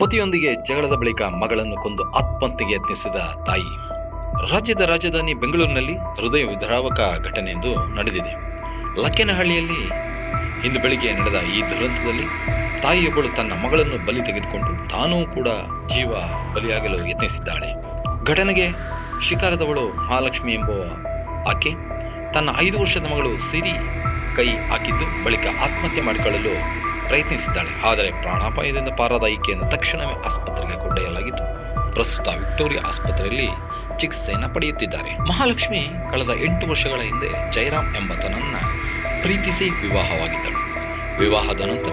ಪತಿಯೊಂದಿಗೆ ಜಗಳದ ಬಳಿಕ ಮಗಳನ್ನು ಕೊಂದು ಆತ್ಮಹತ್ಯೆಗೆ ಯತ್ನಿಸಿದ ತಾಯಿ. ರಾಜ್ಯದ ರಾಜಧಾನಿ ಬೆಂಗಳೂರಿನಲ್ಲಿ ಹೃದಯ ವಿದ್ರಾವಕ ಎಂದು ನಡೆದಿದೆ. ಲಕ್ಕೇನಹಳ್ಳಿಯಲ್ಲಿ ಇಂದು ಬೆಳಿಗ್ಗೆ ನಡೆದ ಈ ದುರಂತದಲ್ಲಿ ತಾಯಿಯೊಬ್ಬಳು ತನ್ನ ಮಗಳನ್ನು ಬಲಿ ತೆಗೆದುಕೊಂಡು ತಾನೂ ಕೂಡ ಜೀವ ಬಲಿಯಾಗಲು ಯತ್ನಿಸಿದ್ದಾಳೆ. ಘಟನೆಗೆ ಶಿಕಾರದವಳು ಮಹಾಲಕ್ಷ್ಮಿ ಎಂಬ ಆಕೆ ತನ್ನ ಐದು ವರ್ಷದ ಮಗಳು ಸಿರಿ ಕೈ ಹಾಕಿದ್ದು ಬಳಿಕ ಆತ್ಮಹತ್ಯೆ ಮಾಡಿಕೊಳ್ಳಲು ಪ್ರಯತ್ನಿಸಿದ್ದಾಳೆ. ಆದರೆ ಪ್ರಾಣಾಪಾಯದಿಂದ ಪಾರಾದ ಈಕೆಯನ್ನು ತಕ್ಷಣವೇ ಆಸ್ಪತ್ರೆಗೆ ಕೊಂಡೊಯ್ಯಲಾಗಿತ್ತು. ಪ್ರಸ್ತುತ ವಿಕ್ಟೋರಿಯಾ ಆಸ್ಪತ್ರೆಯಲ್ಲಿ ಚಿಕಿತ್ಸೆಯನ್ನು ಪಡೆಯುತ್ತಿದ್ದಾರೆ. ಮಹಾಲಕ್ಷ್ಮಿ ಕಳೆದ ಎಂಟು ವರ್ಷಗಳ ಹಿಂದೆ ಜಯರಾಮ್ ಎಂಬತನನ್ನ ಪ್ರೀತಿಸಿ ವಿವಾಹವಾಗಿದ್ದಳು. ವಿವಾಹದ ನಂತರ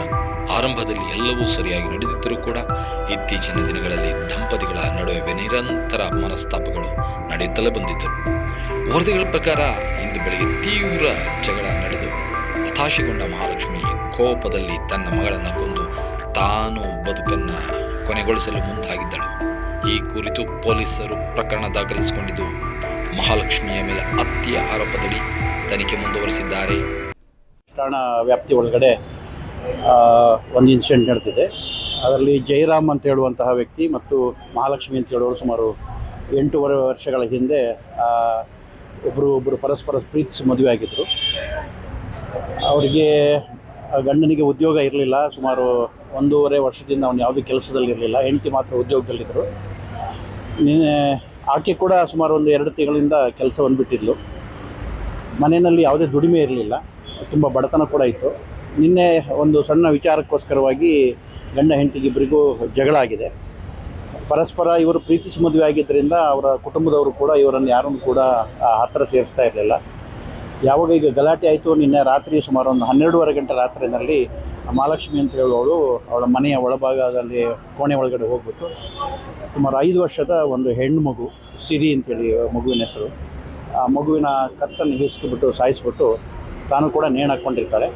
ಆರಂಭದಲ್ಲಿ ಎಲ್ಲವೂ ಸರಿಯಾಗಿ ನಡೆದಿದ್ದರೂ ಕೂಡ ಇತ್ತೀಚಿನ ದಿನಗಳಲ್ಲಿ ದಂಪತಿಗಳ ನಡುವೆ ನಿರಂತರ ಮನಸ್ತಾಪಗಳು ನಡೆಯುತ್ತಲೇ ಬಂದಿದ್ದರು ವರದಿಗಳ ಪ್ರಕಾರ ಇಂದು ಬೆಳಗ್ಗೆ ತೀವ್ರ ಜಗಳ ನಡೆದು ಹತಾಶೆಗೊಂಡ ಮಹಾಲಕ್ಷ್ಮಿ ಕೋಪದಲ್ಲಿ ತನ್ನ ಮಗಳನ್ನು ಕೊಂದು ತಾನು ಬದುಕನ್ನ ಕೊನೆಗೊಳಿಸಲು ಮುಂದಾಗಿದ್ದಳು. ಈ ಕುರಿತು ಪೊಲೀಸರು ಪ್ರಕರಣ ದಾಖಲಿಸಿಕೊಂಡಿದ್ದು, ಮಹಾಲಕ್ಷ್ಮಿಯ ಮೇಲೆ ಹತ್ಯೆ ಆರೋಪದಡಿ ತನಿಖೆ ಮುಂದುವರೆಸಿದ್ದಾರೆ. ಠಾಣಾ ವ್ಯಾಪ್ತಿ ಒಳಗಡೆ ಒಂದು ಇನ್ಸಿಡೆಂಟ್ ನಡೆದಿದೆ. ಅದರಲ್ಲಿ ಜಯರಾಮ್ ಅಂತ ಹೇಳುವಂತಹ ವ್ಯಕ್ತಿ ಮತ್ತು ಮಹಾಲಕ್ಷ್ಮಿ ಅಂತ ಹೇಳುವರು ಸುಮಾರು ಎಂಟೂವರೆ ವರ್ಷಗಳ ಹಿಂದೆ ಒಬ್ಬರು ಒಬ್ಬರು ಪರಸ್ಪರ ಪ್ರೀತಿಸಿ ಮದುವೆ ಆಗಿದ್ದರು ಅವರಿಗೆ ಗಂಡನಿಗೆ ಉದ್ಯೋಗ ಇರಲಿಲ್ಲ, ಸುಮಾರು ಒಂದೂವರೆ ವರ್ಷದಿಂದ ಅವನು ಯಾವುದೇ ಕೆಲಸದಲ್ಲಿ ಇರಲಿಲ್ಲ, ಹೆಂಡತಿ ಮಾತ್ರ ಉದ್ಯೋಗದಲ್ಲಿದ್ದರು. ನಿನ್ನೆ ಆಕೆ ಕೂಡ ಸುಮಾರು ಒಂದು ಎರಡು ತಿಂಗಳಿಂದ ಕೆಲಸವನ್ನು ಬಿಟ್ಟಿದ್ಲು ಮನೆಯಲ್ಲಿ ಯಾವುದೇ ದುಡಿಮೆ ಇರಲಿಲ್ಲ, ತುಂಬ ಬಡತನ ಕೂಡ ಇತ್ತು. ನಿನ್ನೆ ಒಂದು ಸಣ್ಣ ವಿಚಾರಕ್ಕೋಸ್ಕರವಾಗಿ ಗಂಡ ಹೆಂಡತಿಗಿಬ್ಬರಿಗೂ ಜಗಳ ಆಗಿದೆ. ಪರಸ್ಪರ ಇವರು ಪ್ರೀತಿಸಿ ಮದುವೆ ಆಗಿದ್ದರಿಂದ ಅವರ ಕುಟುಂಬದವರು ಕೂಡ ಇವರನ್ನು ಯಾರನ್ನು ಕೂಡ ಹತ್ತಿರ ಸೇರಿಸ್ತಾ ಇರಲಿಲ್ಲ. ಯಾವಾಗ ಈಗ ಗಲಾಟೆ ಆಯಿತು, ನಿನ್ನೆ ರಾತ್ರಿ ಸುಮಾರು ಒಂದು ಹನ್ನೆರಡೂವರೆ ಗಂಟೆ ರಾತ್ರಿನಲ್ಲಿ ಮಹಾಲಕ್ಷ್ಮಿ ಅಂತ ಹೇಳುವವಳು ಅವಳ ಮನೆಯ ಒಳಭಾಗದಲ್ಲಿ ಕೋಣೆ ಒಳಗಡೆ ಹೋಗ್ಬಿಟ್ಟು, ಸುಮಾರು ಐದು ವರ್ಷದ ಒಂದು ಹೆಣ್ಣು ಮಗು, ಸಿರಿ ಅಂತೇಳಿ ಮಗುವಿನ ಹೆಸರು. ಆ ಮಗುವಿನ ಕತ್ತನ್ನು ಹಿಸ್ಕಿಬಿಟ್ಟು ಸಾಯಿಸ್ಬಿಟ್ಟು ತಾನು ಕೂಡ ನೇಣು ಹಾಕ್ಕೊಂಡಿರ್ತಾಳೆ